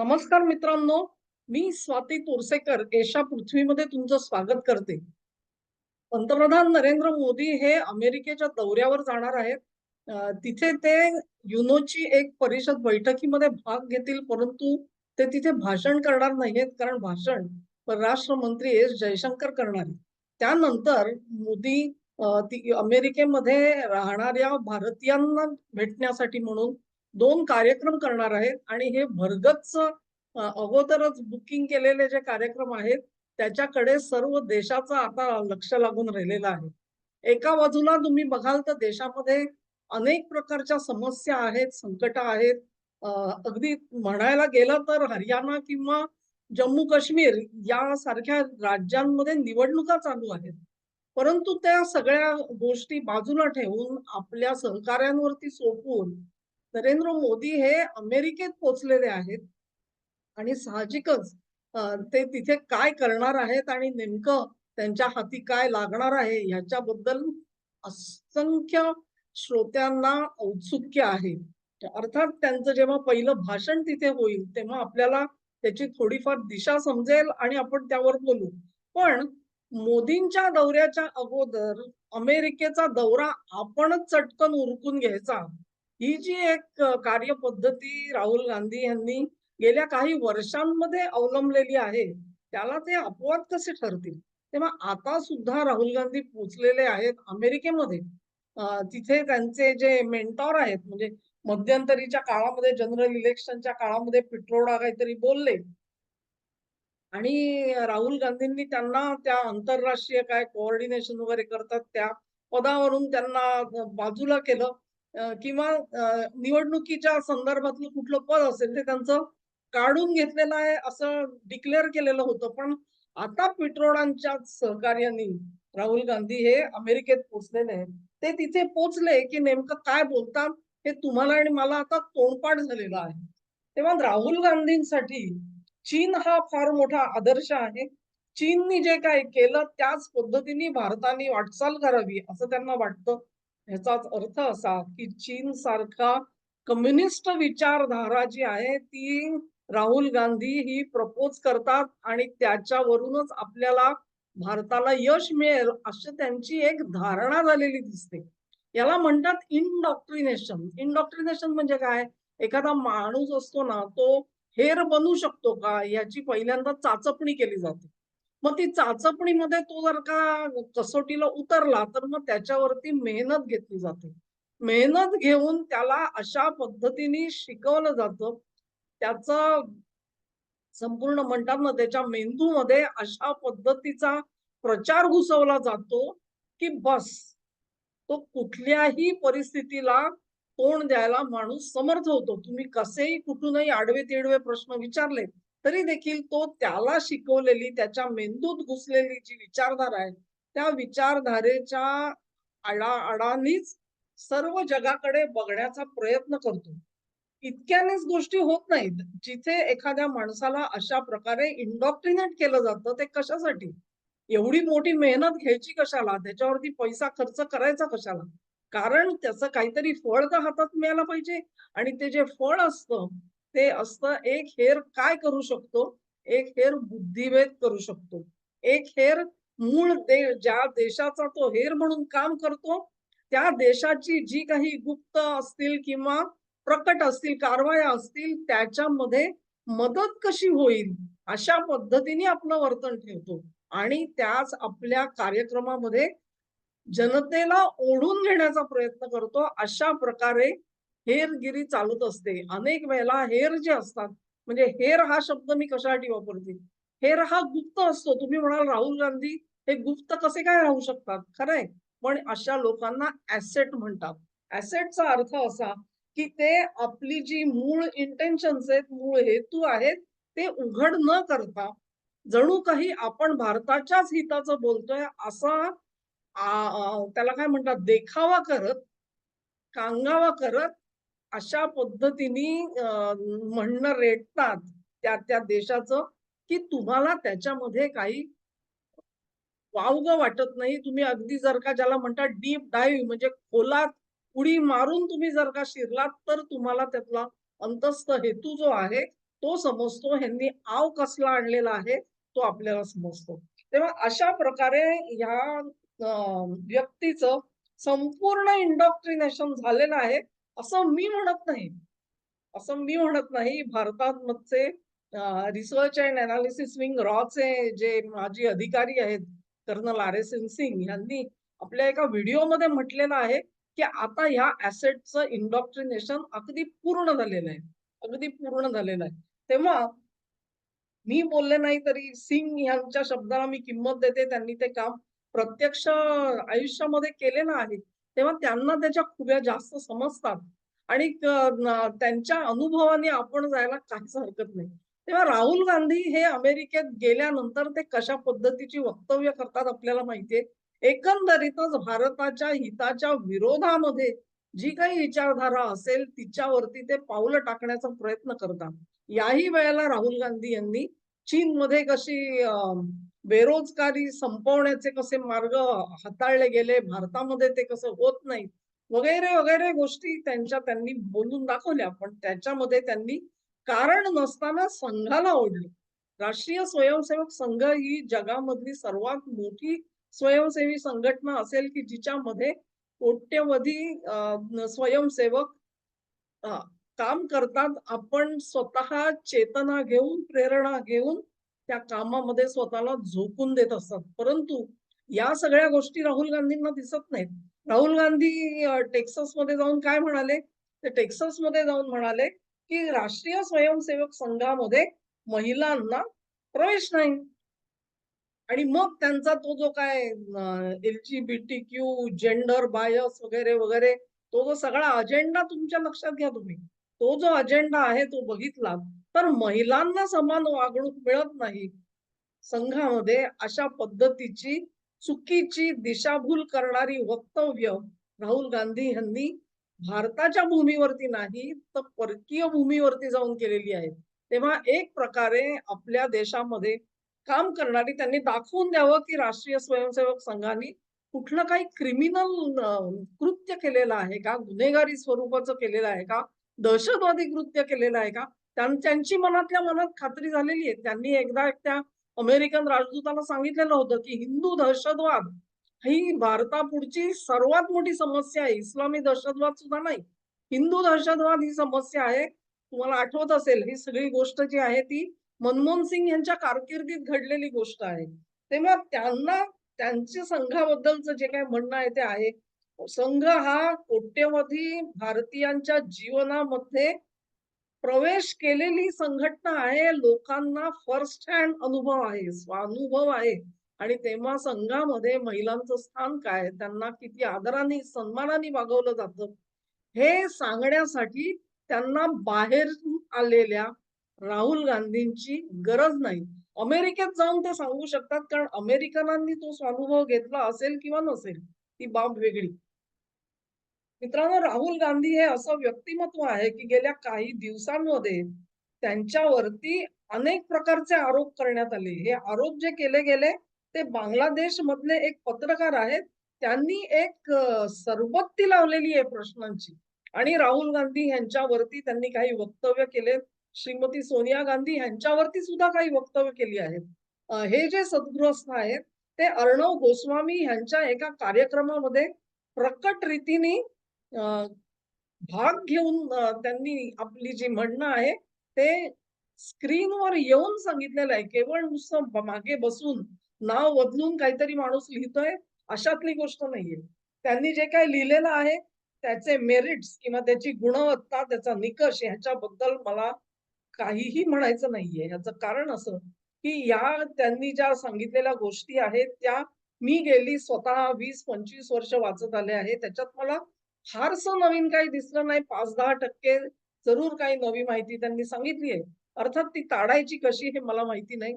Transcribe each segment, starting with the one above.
नमस्कार मित्रांनो मी स्वाती तोरसेकर एशा पृथ्वीमध्ये तुमचं स्वागत करते. पंतप्रधान नरेंद्र मोदी हे अमेरिकेच्या दौऱ्यावर जाणार आहेत. तिथे ते युनोची एक परिषद बैठकीमध्ये भाग घेतील परंतु ते तिथे भाषण करणार नाहीयेत कारण भाषण परराष्ट्र मंत्री एस जयशंकर करणार त्यानंतर मोदी अमेरिकेमध्ये राहणाऱ्या भारतीयांना भेटण्यासाठी म्हणून दोन कार्यक्रम करणार आहेत आणि हे भरगच्च अगोदरच बुकिंग केलेले जे कार्यक्रम आहेत त्याच्याकडे सर्व देशाचं आता लक्ष लागून राहिलेलं आहे. एका बाजूला तुम्ही बघाल तर देशामध्ये अनेक प्रकारच्या समस्या आहेत संकट आहेत. अगदी म्हणायला गेलं तर हरियाणा किंवा जम्मू काश्मीर यासारख्या राज्यांमध्ये निवडणुका चालू आहेत. परंतु त्या सगळ्या गोष्टी बाजूला ठेवून आपल्या सहकाऱ्यांवरती सोपवून नरेंद्र मोदी हे अमेरिकेत पोहोचलेले आहेत. आणि साहजिकच ते तिथे काय करणार आहेत आणि नेमकं त्यांच्या हाती काय लागणार आहे ह्याच्याबद्दल असंख्य श्रोत्यांना औत्सुक्य आहे. अर्थात त्यांचं जेव्हा पहिलं भाषण तिथे होईल तेव्हा आपल्याला त्याची थोडीफार दिशा समजेल आणि आपण त्यावर बोलू. पण मोदींच्या दौऱ्याच्या अगोदर अमेरिकेचा दौरा आपणच चटकन उरकून घ्यायचा. ही जी एक कार्यपद्धती राहुल गांधी यांनी गेल्या काही वर्षांमध्ये अवलंबलेली आहे त्याला ते अपवाद कसे ठरतील? तेव्हा आता सुद्धा राहुल गांधी पोचलेले आहेत अमेरिकेमध्ये. तिथे त्यांचे जे मेंटॉर आहेत म्हणजे मध्यंतरीच्या काळामध्ये जनरल इलेक्शनच्या काळामध्ये पिट्रोडा काहीतरी बोलले. आणि राहुल गांधींनी त्यांना त्या आंतरराष्ट्रीय काय कोऑर्डिनेशन वगैरे करतात त्या पदावरून त्यांना बाजूला केलं. किंवा निवडणुकीच्या संदर्भातलं कुठलं पद असेल ते त्यांचं काढून घेतलेलं आहे असं डिक्लेअर केलेलं होतं. पण आता पिट्रोडांच्या सहकार्याने राहुल गांधी हे अमेरिकेत पोचलेले आहेत. ते तिथे पोचले की नेमकं काय बोलतात हे तुम्हाला आणि मला आता तोंडपाठ झालेलं आहे. तेव्हा राहुल गांधींसाठी चीन हा फार मोठा आदर्श आहे. चीननी जे काही केलं त्याच पद्धतीने भारताने वाटचाल करावी असं त्यांना वाटतं. ह्याचाच अर्थ असा की चीन सारखा कम्युनिस्ट विचारधारा जी आहे ती राहुल गांधी ही प्रपोज करतात आणि त्याच्यावरूनच आपल्याला भारताला यश मिळेल अशी त्यांची एक धारणा झालेली दिसते. याला म्हणतात इनडॉक्ट्रिनेशन इनडॉक्ट्रिनेशन म्हणजे काय? एखादा माणूस असतो ना तो हेर बनू शकतो का? याची पहिल्यांदा चाचपणी केली जाते. मग ती चाचपणीमध्ये तो जर का कसोटीला उतरला तर मग त्याच्यावरती मेहनत घेतली जाते. मेहनत घेऊन त्याला अशा पद्धतीने शिकवलं जातं. त्याचं संपूर्ण म्हणतात ना त्याच्या मेंदूमध्ये अशा पद्धतीचा प्रचार घुसवला जातो की बस तो कुठल्याही परिस्थितीला तोंड द्यायला माणूस समर्थ होतो. तुम्ही कसेही कुठूनही आडवे तिडवे प्रश्न विचारले तरी देखील तो त्याला शिकवलेली त्याच्या मेंदूत घुसलेली जी विचारधारा आहे त्या विचारधारेच्या आडाआडानीच सर्व जगाकडे बघण्याचा प्रयत्न करतो. इतक्यानेच गोष्टी होत नाहीत. जिथे एखाद्या माणसाला अशा प्रकारे इंडॉक्ट्रिनेट केलं जातं ते कशासाठी? एवढी मोठी मेहनत घ्यायची कशाला? त्याच्यावरती पैसा खर्च करायचा कशाला? कारण त्याचं काहीतरी फळ तर हातात मिळायला पाहिजे. आणि ते जे फळ असतं ते असतं एक हेर काय करू शकतो? एक हेर बुद्धिभेद करू शकतो. एक हेर मूळ दे ज्या देशाचा तो हेर म्हणून काम करतो त्या देशाची जी काही गुप्त असतील किंवा प्रकट असतील कारवाया असतील त्याच्यामध्ये मदत कशी होईल? अशा पद्धतीने आपलं वर्तन ठेवतो. आणि त्याच आपल्या कार्यक्रमामध्ये जनतेला ओढून घेण्याचा प्रयत्न करतो. अशा प्रकारे हेरगिरी चालत असते. अनेक वेळेला हेर जे असतात म्हणजे हेर हा शब्द मी कशासाठी वापरते? हेर हा गुप्त असतो. तुम्ही म्हणाल राहुल गांधी हे गुप्त कसे काय राहू शकतात? खरंय पण अशा लोकांना ऍसेट म्हणतात. ऍसेटचा अर्थ असा की ते आपली जी मूळ इंटेन्शन्स आहेत मूळ हेतू आहेत ते उघड न करता जणू काही आपण भारताच्याच हिताचं बोलतोय असा त्याला काय म्हणतात? देखावा करत कांगावा करत अशा पद्धतीने म्हणणं रेटतात त्या त्या देशाचं की तुम्हाला त्याच्यामध्ये काही वावग वाटत नाही. तुम्ही अगदी जर का ज्याला म्हणतात डीप डाईव्ह म्हणजे खोलात उडी मारून तुम्ही जर का शिरलात तर तुम्हाला त्यातला अंतस्थ हेतू जो आहे तो समजतो. ह्यांनी आव कसला आणलेला आहे तो आपल्याला समजतो. तेव्हा अशा प्रकारे ह्या व्यक्तीचं संपूर्ण इंडॉक्ट्रिनेशन झालेलं आहे. असं मी म्हणत नाही. असं मी म्हणत नाही. भारतात मधचे रिसर्च अँड अनालिसिस विंग रॉचे जे माजी अधिकारी आहेत colonel R S N Singh यांनी आपल्या एका व्हिडिओमध्ये म्हटलेलं आहे की आता ह्या ऍसेटचं इंडॉक्ट्रिनेशन अगदी पूर्ण झालेलं आहे. अगदी पूर्ण झालेलं आहे. तेव्हा मी बोलले नाही तरी सिंग यांच्या शब्दाला मी किंमत देते. त्यांनी ते काम प्रत्यक्ष आयुष्यामध्ये केलेलं आहे. तेव्हा त्यांना त्याच्या खुब्या जास्त समजतात. आणि त्यांच्या अनुभवाने आपण जायला काहीच हरकत नाही. तेव्हा राहुल गांधी हे अमेरिकेत गेल्यानंतर ते कशा पद्धतीची वक्तव्य करतात आपल्याला माहितीये एकंदरीतच भारताच्या हिताच्या विरोधामध्ये जी काही विचारधारा असेल तिच्यावरती ते पावलं टाकण्याचा प्रयत्न करतात. याही वेळेला राहुल गांधी यांनी चीनमध्ये कशी बेरोजगारी संपवण्याचे कसे मार्ग हाताळले गेले भारतामध्ये ते कसं होत नाही वगैरे वगैरे गोष्टी त्यांच्या त्यांनी बोलून दाखवल्या पण त्याच्यामध्ये त्यांनी कारण नसताना संघाला ओढलं. राष्ट्रीय स्वयंसेवक संघ ही जगामधली सर्वात मोठी स्वयंसेवी संघटना असेल की जिच्यामध्ये कोट्यवधी स्वयंसेवक काम करतात. आपण स्वतः चेतना घेऊन प्रेरणा घेऊन त्या कामामध्ये स्वतःला झोकून देत असतात. परंतु या सगळ्या गोष्टी राहुल गांधींना दिसत नाहीत. राहुल गांधी टेक्सस टेक्सासमध्ये जाऊन काय म्हणाले? ते टेक्सासमध्ये जाऊन म्हणाले की राष्ट्रीय स्वयंसेवक संघामध्ये महिलांना प्रवेश नाही. आणि मग त्यांचा तो जो काय L G B T Q gender bias वगैरे वगैरे तो जो सगळा अजेंडा तुमच्या लक्षात घ्या तुम्ही. तो जो अजेंडा आहे तो बघितला तर महिलांना समान वागणूक मिळत नाही. संघामध्ये अशा पद्धतीची चुकीची दिशाभूल करणारी वक्तव्य राहुल गांधी यांनी भारताच्या भूमीवरती नाही तर परकीय भूमीवरती जाऊन केलेली आहेत तेव्हा एक प्रकारे आपल्या देशामध्ये काम करणारी त्यांनी दाखवून द्यावं की राष्ट्रीय स्वयंसेवक संघाने कुठलं काही क्रिमिनल कृत्य केलेलं आहे का? गुन्हेगारी स्वरूपाचं केलेलं आहे का? दहशतवादी कृत्य केलेलं आहे का? त्यांची मनातल्या मनात खात्री झालेली आहे. त्यांनी एकदा एक त्या अमेरिकन राजदूताला सांगितलेलं होतं की हिंदू दहशतवाद ही भारतापुढची सर्वात मोठी समस्या आहे. इस्लामी दहशतवाद सुद्धा नाही. हिंदू दहशतवाद ही समस्या आहे. तुम्हाला आठवत असेल ही सगळी गोष्ट जी आहे ती मनमोहन सिंग यांच्या कारकिर्दीत घडलेली गोष्ट आहे. तेव्हा त्यांना त्यांच्या संघाबद्दलचं जे काही म्हणणं आहे ते आहे. संघ हा कोट्यवधी भारतीयांच्या जीवनामध्ये प्रवेश केलेली संघटना आहे लोकांना फर्स्ट हँड अनुभव आहे स्वानुभव आहे. आणि तेव्हा संघामध्ये महिलांचं स्थान काय? त्यांना किती आदराने सन्मानाने वागवलं जातं? हे सांगण्यासाठी त्यांना बाहेरून आलेल्या राहुल गांधींची गरज नाही. अमेरिकेत जाऊन ते सांगू शकतात कारण अमेरिकनांनी तो स्वानुभव घेतला असेल किंवा नसेल ती बाब वेगळी. मित्रांनो राहुल गांधी हे असं व्यक्तिमत्व आहे की गेल्या काही दिवसांमध्ये त्यांच्यावरती अनेक प्रकारचे आरोप करण्यात आले. हे आरोप जे केले गेले ते बांगलादेश मधले एक पत्रकार आहेत. त्यांनी एक सरबत्ती लावलेली आहे प्रश्नांची. आणि राहुल गांधी यांच्यावरती त्यांनी काही वक्तव्य केले. श्रीमती सोनिया गांधी यांच्यावरती सुद्धा काही वक्तव्य केली आहेत. हे जे सद्गृहस्थ आहेत ते अर्णव गोस्वामी यांच्या एका कार्यक्रमामध्ये प्रकट रीतीने भाग घेऊन त्यांनी आपली जी म्हणणं आहे ते स्क्रीनवर येऊन सांगितलेलं आहे. केवळ नुसतं मागे बसून नाव बदलून काहीतरी माणूस लिहितोय अशातली गोष्ट नाहीये. त्यांनी जे काही लिहिलेलं आहे त्याचे मेरिट्स किंवा त्याची गुणवत्ता त्याचा निकष ह्याच्याबद्दल मला काहीही म्हणायचं नाहीये. ह्याचं कारण असं की या त्यांनी ज्या सांगितलेल्या गोष्टी आहेत त्या मी गेली स्वतः वीस पंचवीस वर्ष वाचत आले आहे. त्याच्यात मला फारसं नवीन काही दिसलं नाही. पाच दहा टक्के जरूर काही नवी माहिती त्यांनी सांगितली आहे. अर्थात ती काढायची कशी हे मला माहिती नाही.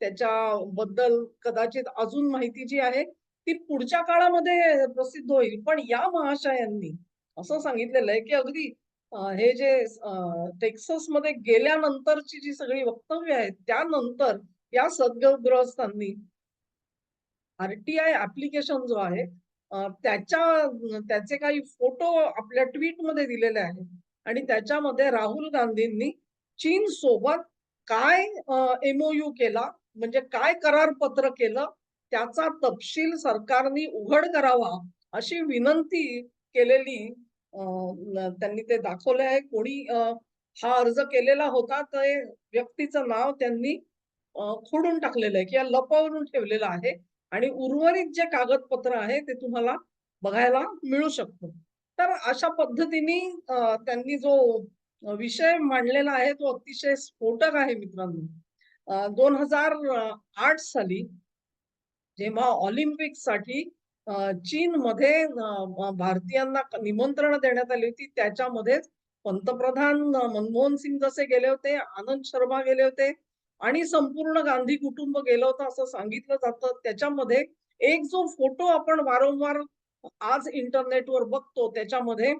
त्याच्याबद्दल कदाचित अजून माहिती जी आहे ती पुढच्या काळामध्ये प्रसिद्ध होईल. पण या महाशयांनी असं सांगितलेलं आहे की अगदी हे जे टेक्सासमध्ये गेल्यानंतरची जी सगळी वक्तव्य आहेत त्यानंतर या सद्गृहस्थांनी आरटीआय ऍप्लिकेशन जो आहे त्याच्या त्याचे काही फोटो आपल्या ट्विटमध्ये दिलेले आहेत. आणि त्याच्यामध्ये राहुल गांधींनी चीन सोबत काय एमओयू केला म्हणजे काय करार पत्र केलं त्याचा तपशील सरकारने उघड करावा अशी विनंती केलेली त्यांनी ते दाखवले आहे. कोणी हा अर्ज केलेला होता ते व्यक्तीचं नाव त्यांनी खोडून टाकलेलं आहे किंवा लपवून ठेवलेलं आहे. आणि उर्वरित जे कागदपत्र आहे ते तुम्हाला बघायला मिळू शकतो. तर अशा पद्धतीने त्यांनी जो विषय मांडलेला आहे तो अतिशय स्फोटक आहे मित्रांनो. दोन हजार आठ साली जेव्हा ऑलिम्पिकसाठी चीन मध्ये भारतीयांना निमंत्रण देण्यात आली होती त्याच्यामध्येच पंतप्रधान मनमोहन सिंग जसे गेले होते आनंद शर्मा गेले होते आणि संपूर्ण गांधी कुटुंब गेलं होतं असं सांगितलं जातं. त्याच्यामध्ये एक जो फोटो आपण वारंवार आज इंटरनेटवर बघतो त्याच्यामध्ये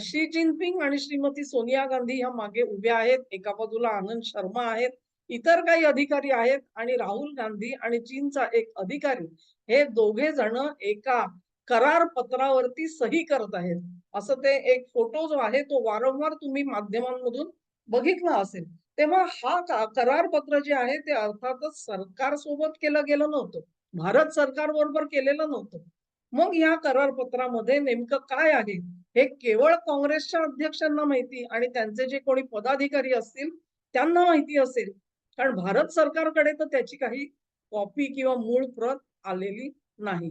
शी जिनपिंग आणि श्रीमती सोनिया गांधी ह्या मागे उभ्या आहेत. एका बाजूला आनंद शर्मा आहेत. इतर काही अधिकारी आहेत आणि राहुल गांधी आणि चीनचा एक अधिकारी. हे दोघे जण एका करार पत्रावरती सही करत आहेत. असं ते एक फोटो जो आहे तो वारंवार तुम्ही माध्यमांमधून बघितला असेल. तेव्हा हा करार पत्र जे आहे ते अर्थातच सरकार सोबत केलं गेलं नव्हतं. भारत सरकार बरोबर केलेलं नव्हतं. मग या करार पत्रामध्ये नेमकं काय आहे हे केवळ काँग्रेसच्या अध्यक्षांना माहिती आणि त्यांचे जे कोणी पदाधिकारी असतील त्यांना माहिती असेल. कारण भारत सरकारकडे तर त्याची काही कॉपी किंवा मूळ प्रत आलेली नाही.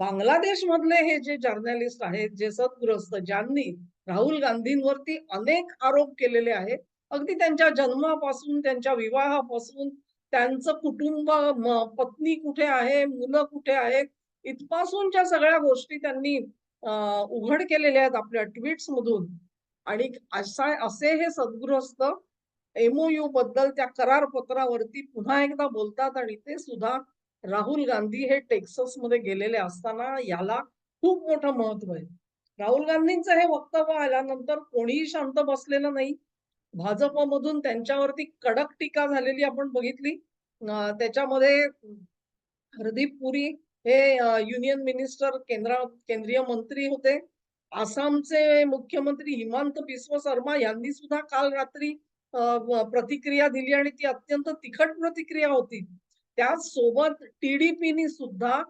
बांगलादेश मधले हे जे जर्नलिस्ट आहेत जे सदग्रस्त ज्यांनी राहुल गांधींवरती अनेक आरोप केलेले आहेत अगदी त्यांच्या जन्मापासून त्यांच्या विवाहापासून त्यांचं कुटुंब पत्नी कुठे आहे मुलं कुठे आहेत इथपासूनच्या सगळ्या गोष्टी त्यांनी उघड केलेल्या आहेत आपल्या ट्विट्स मधून आणि असा असे हे सद्गृहस्थ एमओयू बद्दल त्या करार पत्रावरती पुन्हा एकदा बोलतात आणि ते सुद्धा राहुल गांधी हे टेक्ससमध्ये गेलेले असताना याला खूप मोठं महत्त्व आहे. राहुल गांधींचं हे वक्तव्य आल्यानंतर कोणीही शांत बसलेलं नाही. भाजपमधून त्यांच्यावरती कडक टीका झालेली आपण बघितली. त्याच्यामध्ये हरदीप पुरी हे युनियन मिनिस्टर केंद्र केंद्रीय मंत्री होते. आसामचे मुख्यमंत्री हिमांत बिस्व शर्मा यांनी सुद्धा काल रात्री प्रतिक्रिया दिली आणि ती अत्यंत तिखट प्रतिक्रिया होती. त्याचसोबत टीडीपीनी सुद्धा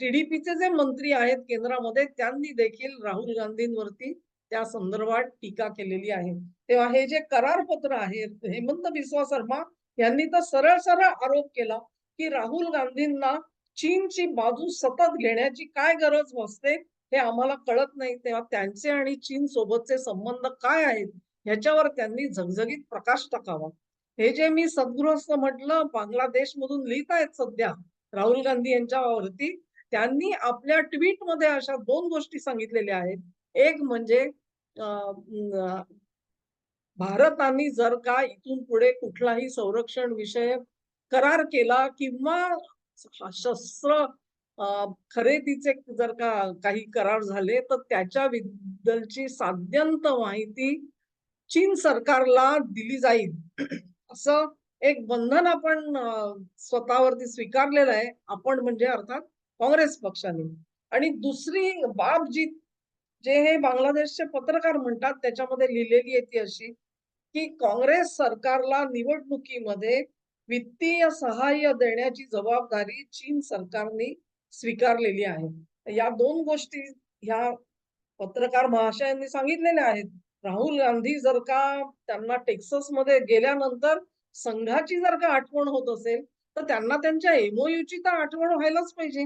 टीडीपीचे जे मंत्री आहेत केंद्रामध्ये त्यांनी देखील राहुल गांधींवरती त्या संदर्भात टीका केलेली आहे. तेव्हा हे जे करारपत्र आहेत हेमंत बिस्वा शर्मा यांनी तर सरळ सरळ आरोप केला की राहुल गांधींना चीनची बाजू सतत घेण्याची काय गरज भासते हे आम्हाला कळत नाही. तेव्हा त्यांचे आणि चीन सोबतचे संबंध काय आहेत ह्याच्यावर त्यांनी झगझगीत प्रकाश टाकावा. हे जे मी सद्गृहस्थ म्हटलं बांगलादेश मधून लिहित आहेत सध्या राहुल गांधी यांच्यावरती त्यांनी आपल्या ट्विटमध्ये अशा दोन गोष्टी सांगितलेल्या आहेत. एक म्हणजे भारताने जर का इथून पुढे कुठलाही संरक्षण विषय करार केला किंवा शस्त्र खरेदीचे जर का काही करार झाले तर त्याच्याबद्दलची साध्यंत माहिती चीन सरकारला दिली जाईल. असं एक बंधन आपण स्वतःवरती स्वीकारलेलं आहे. आपण म्हणजे अर्थात काँग्रेस पक्षाने. आणि दुसरी बाब जी जे हे बांगलादेशचे पत्रकार म्हणतात त्याच्यामध्ये लिहिलेली आहे ती अशी की काँग्रेस सरकारला निवडणुकीमध्ये वित्तीय सहाय्य देण्याची जबाबदारी चीन सरकारने स्वीकारलेली आहे. या दोन गोष्टी ह्या पत्रकार महाशयांनी सांगितलेल्या आहेत. राहुल गांधी जर का त्यांना टेक्ससमध्ये गेल्यानंतर संघाची जर का आठवण होत असेल तर त्यांना त्यांच्या एमओयूची तर आठवण व्हायलाच पाहिजे.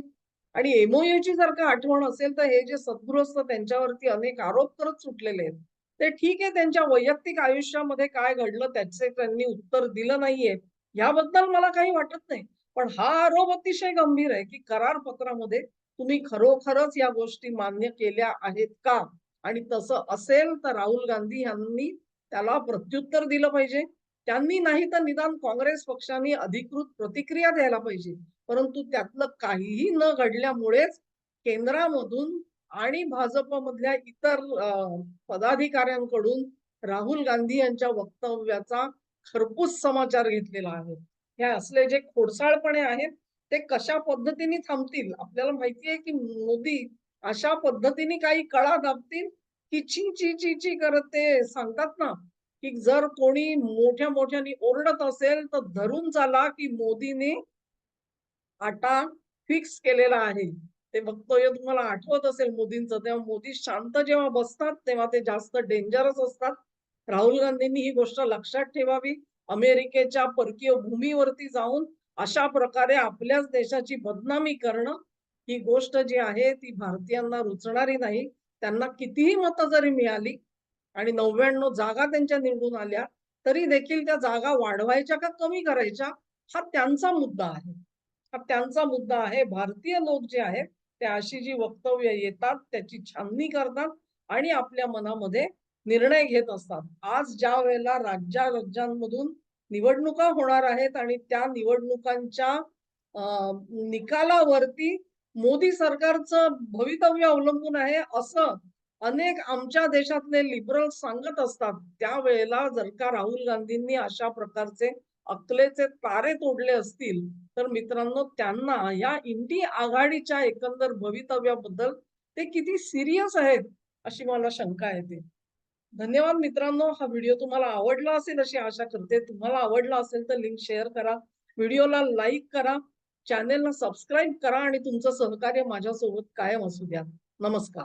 आणि एमओयूची जर का आठवण असेल तर हे जे सद्गृहस्थ त्यांच्यावरती अनेक आरोप करत सुटलेले आहेत ते ठीक आहे त्यांच्या वैयक्तिक आयुष्यामध्ये काय घडलं त्याचे त्यांनी उत्तर दिलं नाहीये याबद्दल मला काही वाटत नाही. पण हा आरोप अतिशय गंभीर आहे की करार पत्रामध्ये तुम्ही खरोखरच या गोष्टी मान्य केल्या आहेत का? आणि तसं असेल तर राहुल गांधी यांनी त्याला प्रत्युत्तर दिलं पाहिजे. त्यांनी नाही तर निदान काँग्रेस पक्षाने अधिकृत प्रतिक्रिया द्यायला पाहिजे. परंतु त्यातलं काहीही न घडल्यामुळेच केंद्रामधून आणि भाजपमधल्या इतर पदाधिकाऱ्यांकडून राहुल गांधी यांच्या वक्तव्याचा खरपूस समाचार घेतलेला आहे. हे असले जे खोडसाळपणे आहेत ते कशा पद्धतीने थांबतील? आपल्याला माहिती आहे की मोदी अशा पद्धतीने काही कळा दाबतील की ची ची ची ची करत ते सांगतात ना की जर कोणी मोठ्या मोठ्याने ओरडत असेल तर धरून चाला की मोदींनी आटा फिक्स केलेला आहे. ते वक्तव्य तुम्हाला आठवत असेल मोदींचं. तेव्हा मोदी शांत जेव्हा बसतात तेव्हा ते जास्त डेंजरस असतात. राहुल गांधींनी ही गोष्ट लक्षात ठेवावी. अमेरिकेच्या परकीय भूमीवरती जाऊन अशा प्रकारे आपल्याच देशाची बदनामी करणं ही गोष्ट जी आहे ती भारतीयांना रुचणारी नाही. त्यांना कितीही मतं जरी मिळाली आणि नव्याण्णव जागा त्यांच्या निवडून आल्या तरी देखील त्या जागा वाढवायच्या का कमी करायच्या हा त्यांचा मुद्दा आहे. हा त्यांचा मुद्दा आहे. भारतीय लोक जे आहेत ते अशी जी वक्तव्य येतात त्याची छाननी करतात आणि आपल्या मनामध्ये निर्णय घेत असतात. आज ज्या वेळेला राज्या राज्यांमधून निवडणुका होणार आहेत आणि त्या निवडणुकांच्या निकालावरती मोदी सरकारचं भवितव्य अवलंबून आहे असं अनेक आमच्या देशातले लिबरल सांगत असतात. त्यावेळेला जर का राहुल गांधींनी अशा प्रकारचे अकलेचे तारे तोडले असतील तर मित्रांनो त्यांना या इंडी आघाडीच्या एकंदर भवितव्याबद्दल ते किती सिरियस आहेत अशी मला शंका येते. धन्यवाद मित्रांनो हा व्हिडिओ तुम्हाला आवडला असेल अशी आशा करते. तुम्हाला आवडला असेल तर लिंक शेअर करा. व्हिडिओला लाईक करा. चॅनेलला सबस्क्राईब करा आणि तुमचं सहकार्य माझ्यासोबत कायम असू द्या. नमस्कार.